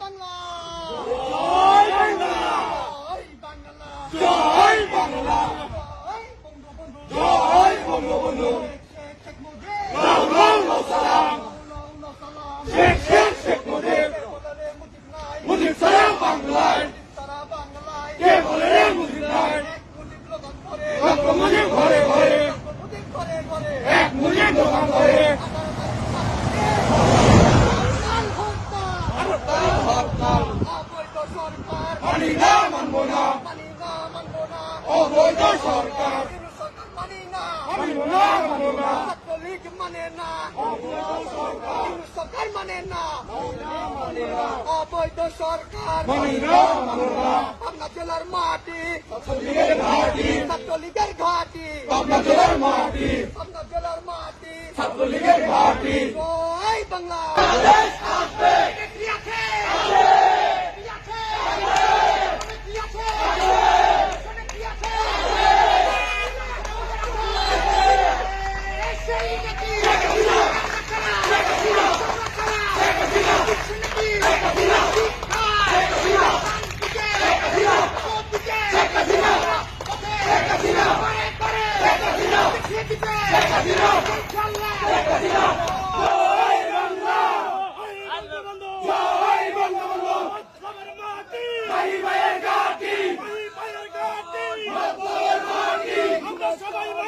বাংলা জয় বাংলা জয় বাংলা জয় বাংলা জয় বঙ্গবন্ধু। শেখ মুজিব লাউ সালাম সালাম শেখ শেখ শেখ মুজিব মুজিব সারা বাংলায় কে বলে রে মুজিব নাই ঘরে ঘরে এক মুজিব দোকান করে লাল হত্যা হরতাল হরতাল অবৈধ সরকার মানি না মানবো না মানি না মানবো না অবৈধ সরকার। সরকার মানি না। মানবো না মানবো না। ছাত্রলীগ মানে না সরকার মানে না। অবৈধ সরকার। মানি পাবনা জেলার মাটি। ছাত্রলীগের ঘাঁটি। পাবনা জেলার মাটি। পাবনা জেলার মাটি। ছাত্রলীগের ঘাঁটি। বাংলা। সবাই